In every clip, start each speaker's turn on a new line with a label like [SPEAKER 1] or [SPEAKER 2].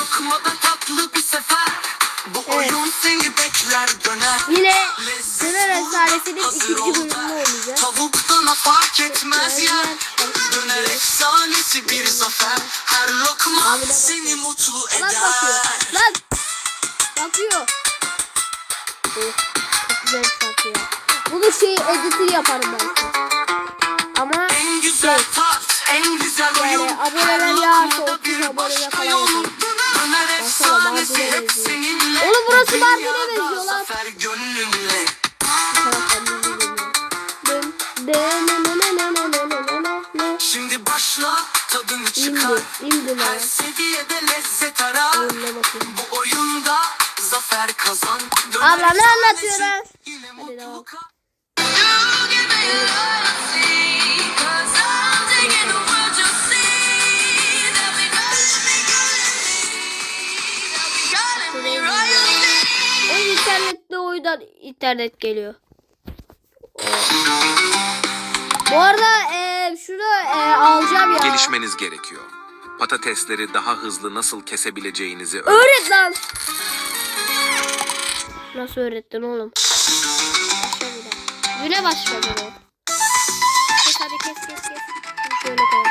[SPEAKER 1] lokmada tatlı bir sefer Bu
[SPEAKER 2] Evet.
[SPEAKER 1] oyun seni bekler döner
[SPEAKER 2] Yine Döner Efsanesi'nin
[SPEAKER 1] hazır
[SPEAKER 2] ikinci bölümünü oynayacağız.
[SPEAKER 1] Tavuktan fark etmez yer Döner efsanesi bir zafer Her lokma seni mutlu
[SPEAKER 2] Lan bakıyor.
[SPEAKER 1] eder
[SPEAKER 2] Lan. Bakıyor. Oh, çok güzel ya. Bunu şey editini yaparım belki. Ama
[SPEAKER 1] En güzel tat, en güzel
[SPEAKER 2] Yani
[SPEAKER 1] oyun
[SPEAKER 2] aboneler
[SPEAKER 1] Her
[SPEAKER 2] yağarsa
[SPEAKER 1] lokmada
[SPEAKER 2] 30
[SPEAKER 1] bir
[SPEAKER 2] aboneye
[SPEAKER 1] başka
[SPEAKER 2] falan
[SPEAKER 1] yol.
[SPEAKER 2] yaparım. Hevesi
[SPEAKER 1] hep seninle.
[SPEAKER 2] Oğlum burası
[SPEAKER 1] Barbie'ye
[SPEAKER 2] benziyor lan.
[SPEAKER 1] Şimdi başla tadını çıkar.
[SPEAKER 2] İndi, indiler.
[SPEAKER 1] Her lezzet ara. Bu oyunda zafer kazan.
[SPEAKER 2] Abla ne
[SPEAKER 1] anlatıyorlar?
[SPEAKER 2] Hadi devam. Oyundan internet geliyor. Bu arada e, şunu e, alacağım ya.
[SPEAKER 3] Gelişmeniz gerekiyor. Patatesleri daha hızlı nasıl kesebileceğinizi öğren.
[SPEAKER 2] Öğret lan. Nasıl öğrettin oğlum? Güne başladı. Kes hadi kes kes kes. Şöyle koy.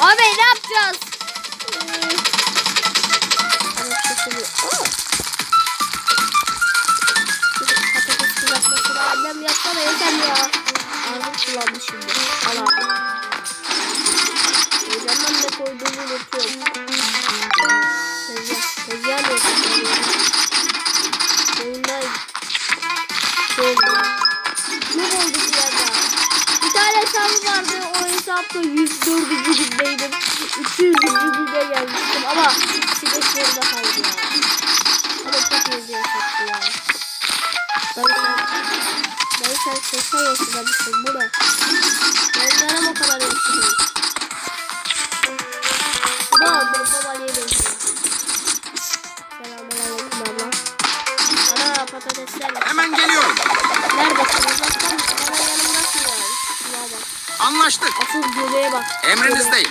[SPEAKER 2] Abi ne yapacağız? Patates kızartmasını annem yapsana yeter ya. Ağzım sulandı şimdi. Al abi. 200. günde gelmiştim ama ikisi de kaldı ya. Ama çok iyi hesaptı ya. Dayı sen, dayı sen 80 yaşında mısın? Bu ne? Ben yarım o kadar yaşındayım. Bu da Mustafa Ali'ye benziyor. Selamünaleyküm abla. Ana patatesler.
[SPEAKER 3] Hemen geliyorum.
[SPEAKER 2] Neredesin? Uzaktan mısın? Hemen yanımdasın yani. Şuna bak.
[SPEAKER 3] Anlaştık.
[SPEAKER 2] Asıl göbeğe bak.
[SPEAKER 3] Emrinizdeyim.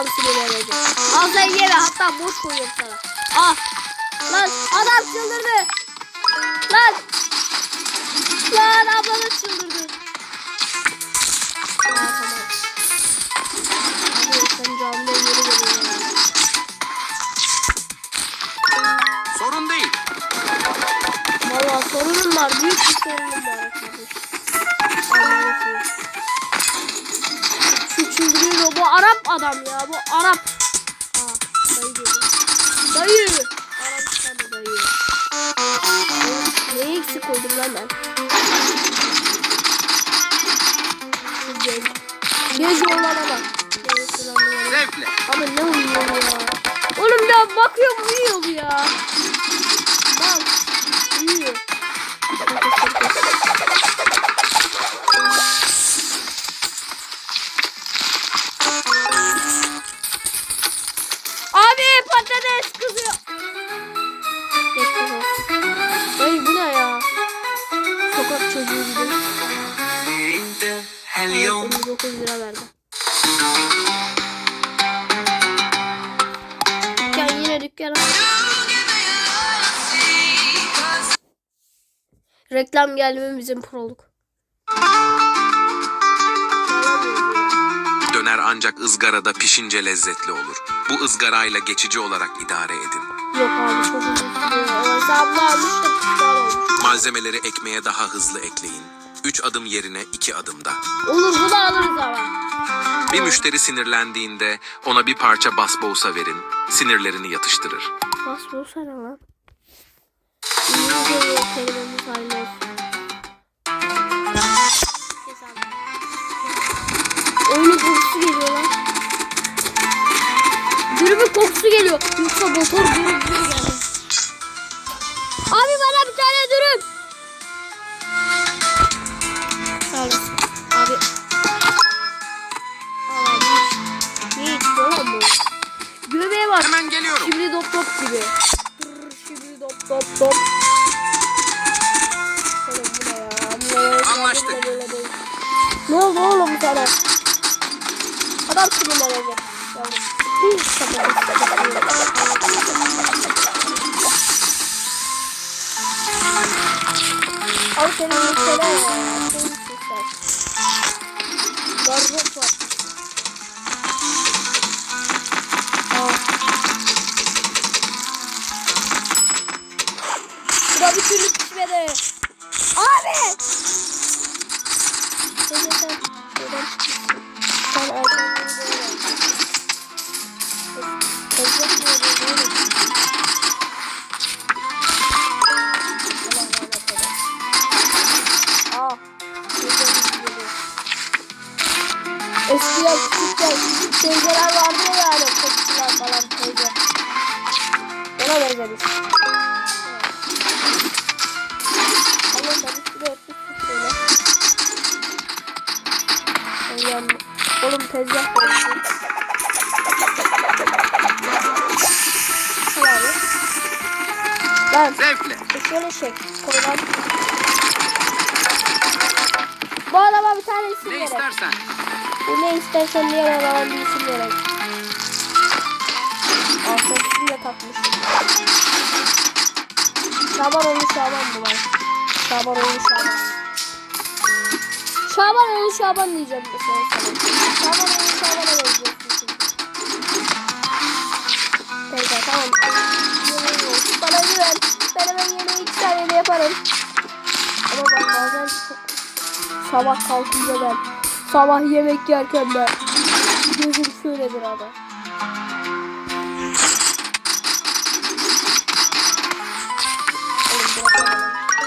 [SPEAKER 2] Benim adam sinirlenecek. Al sen yeme hatta boş koyuyorum sana. Al. Lan adam çıldırdı. Lan. Lan ablanı çıldırdı. Aa tamam. Abi sen camda yeri geliyor ya.
[SPEAKER 3] Sorun değil.
[SPEAKER 2] Valla sorunum var. Büyük bir sorunum var. Allah'ım. Adam ya. Bu Arap. Aa, dayı geliyor. Dayı. Arabistan'da dayı. Eksik koydum lan ben? Genç. Genç oğlana bak.
[SPEAKER 3] Zevkle.
[SPEAKER 2] Ama ne uyuyor ya? Oğlum ya bakıyorum uyuyor ya. 9 lira verdi. Dükkan yine dükkan. Reklam gelme bizim proluk.
[SPEAKER 3] Döner ancak ızgarada pişince lezzetli olur. Bu ızgarayla geçici olarak idare edin.
[SPEAKER 2] Yok abi çok uzun sürüyor. Ama sen almıştım.
[SPEAKER 3] Malzemeleri ekmeğe daha hızlı ekleyin. 3 adım yerine 2 adımda.
[SPEAKER 2] Olur bu da alırız ama.
[SPEAKER 3] Bir müşteri sinirlendiğinde ona bir parça basbousa verin, sinirlerini yatıştırır.
[SPEAKER 2] Bas bulsana lan. İngilizce kelimemiz hayırlı olsun. Kes. Oyunun kokusu geliyor
[SPEAKER 3] lan.
[SPEAKER 2] Dürümün kokusu geliyor. Yoksa motor dürüm dürüm. Adam kapalı, kapalı. Al senin yükselen ya. Bardak var. Bir türlü pişmedi. Ben
[SPEAKER 3] Zevkle.
[SPEAKER 2] şöyle şey koyalım. Bu adama bir tane isim
[SPEAKER 3] Ne
[SPEAKER 2] gerek.
[SPEAKER 3] istersen.
[SPEAKER 2] Bu ne istersen diye bana bir isim gerek. Altın isim de takmış. Şaban oğlu Şaban bu lan. Şaban oğlu Şaban. Şaban oğlu Şaban diyeceğim. Şaban oğlu Benziyorsun şimdi. Peki tamam. Bana güven. Ben hemen yemeği iki saniyede yaparım. Ama bak bazen Sabah kalkınca ben sabah yemek yerken ben gözüm şöyledir bırakalım.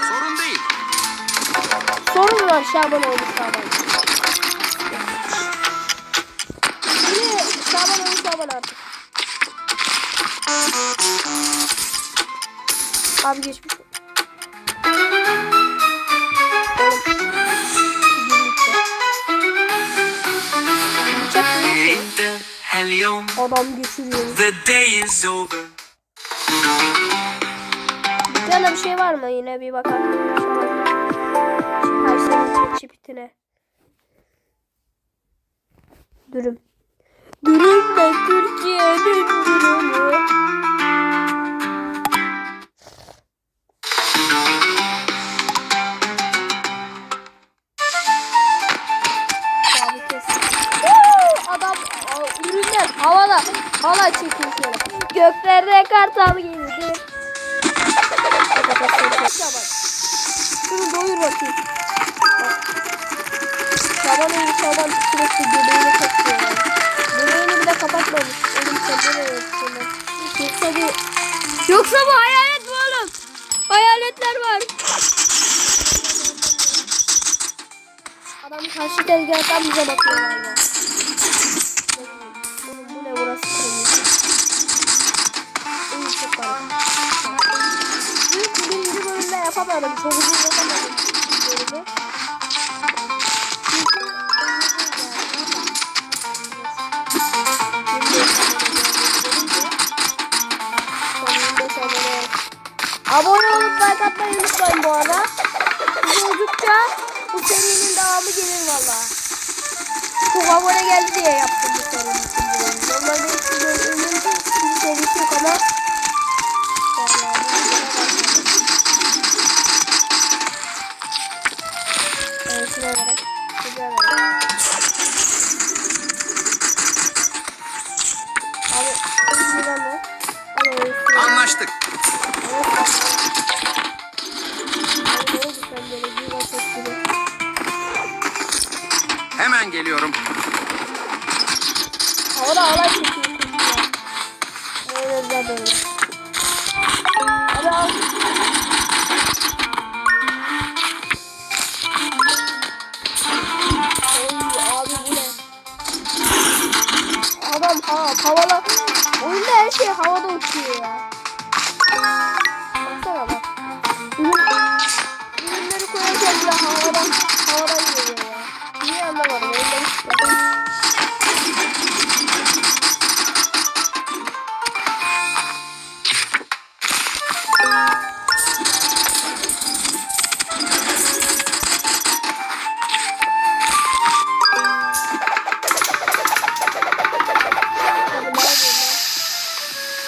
[SPEAKER 3] Sorun değil.
[SPEAKER 2] Sorun var Şaban oldu Şaban. Şaban olmuş Şaban artık. Abi geçmiş. Adam geçiriyor.
[SPEAKER 1] The day is over.
[SPEAKER 2] Bir tane bir şey var mı? Yine bir bakalım. Her şeyin çipitine. Dürüm. Dürüm de Türkiye'nin dürümü. Yoksa bu hayalet mi oğlum? Hayaletler var. Adam karşı tezgahtan bize bakıyor galiba. Bu ne burası kırmızı. İyi çok birinci bölümde yapamadım. Çok uzun yapamadım. Bölümü. Abone olup like atmayı unutmayın bu arada. Biz bu serinin devamı gelir valla. Çok abone geldi diye yaptım bu serinin. Normalde ikinci bölümün ikinci serisi yok ama.
[SPEAKER 3] Anlaştık. Geliyorum.
[SPEAKER 2] Havada alay çekiyor. Öyle böyle.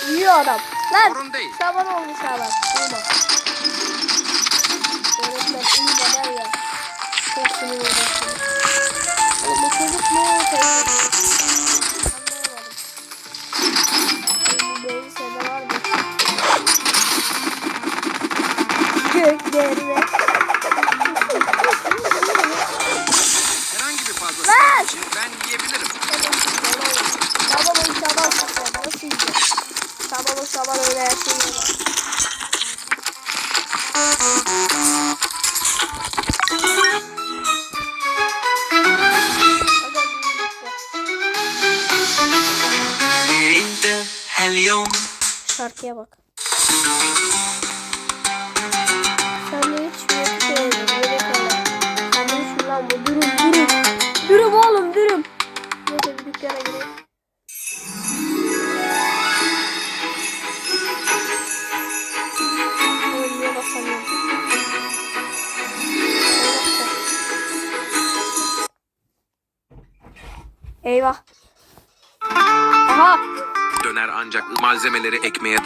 [SPEAKER 2] Uyuyor adam. Lan.
[SPEAKER 3] Sorun değil.
[SPEAKER 2] Sabah olmuş adam. Uyuma. Öğretmen uyuma der ya. Çok sinir oluyorsun. Oğlum bu çocuk? Anlayamadım. Beyin sende var mı? Göklerine. Sabah o sabah öyle
[SPEAKER 3] ancak malzemeleri ekmeğe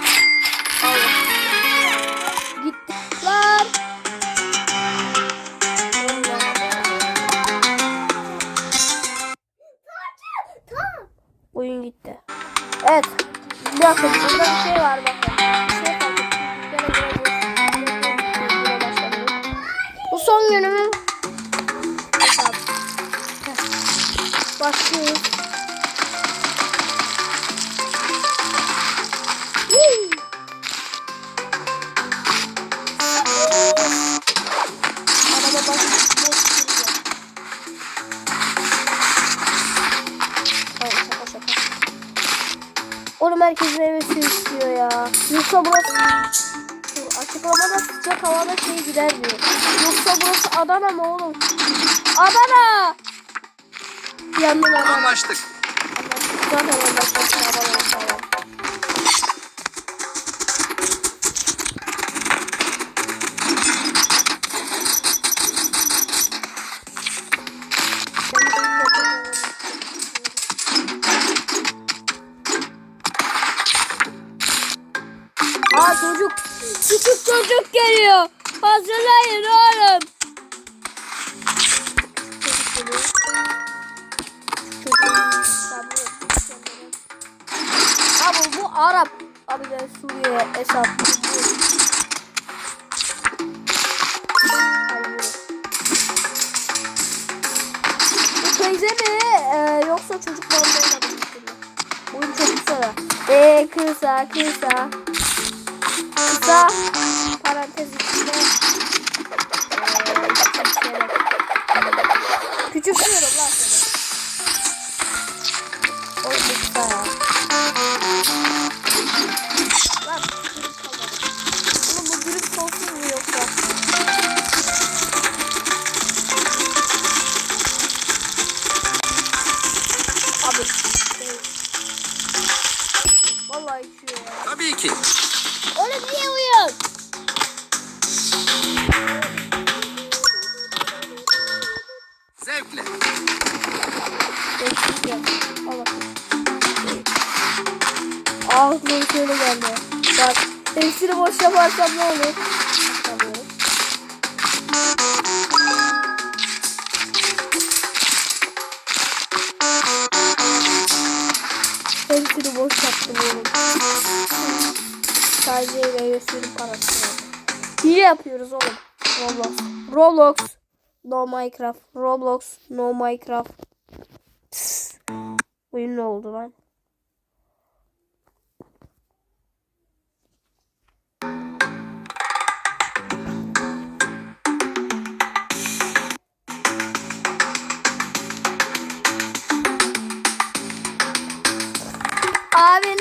[SPEAKER 2] Yoksa burası... Açıklamada sıcak havada şey gider diyor. Yoksa burası Adana mı oğlum? Adana! Yandım Adana.
[SPEAKER 3] anlaştık.
[SPEAKER 2] Zaten ondan sonra Adana çocuk. Küçük çocuk geliyor. Hazırlayın oğlum. Abi bu Arap. Abi ben Suriye hesap. Teyze mi? Ee, yoksa çocuklarla oynamak istiyor. Oyun çok kısa. Eee kısa kısa. Kısa. Parantez içinde. Ee, küçük diyorum lan. Şöyle geldi. Bak hepsini boş yaparsam ne olur? Bakamıyorum. Hepsini boş yaptım oğlum. Sadece meyvesinin parası var. Hile yapıyoruz oğlum. Roblox. Roblox. No Minecraft. Roblox. No Minecraft. Oyun ne oldu lan?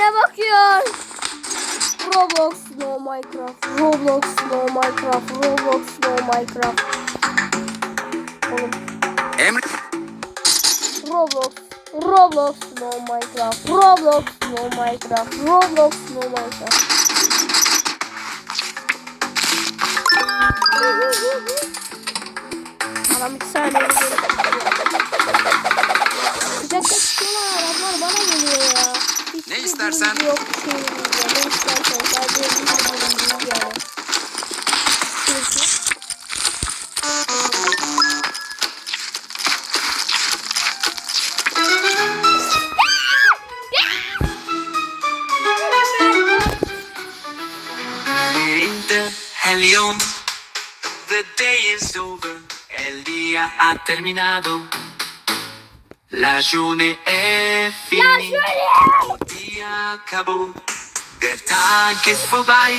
[SPEAKER 2] Bakıyor. Roblox no Minecraft. Roblox no Minecraft. Roblox no Minecraft. Oğlum
[SPEAKER 1] Emre
[SPEAKER 2] Roblox. Roblox no Minecraft. Roblox no Minecraft. Roblox no Minecraft. Adam iki saniye
[SPEAKER 1] Ne istersen.
[SPEAKER 2] Yok. Ne. Sadece bir yani.
[SPEAKER 1] Helion The day is over El día ha terminado La journée est finie Kabul. Der Tag ist vorbei.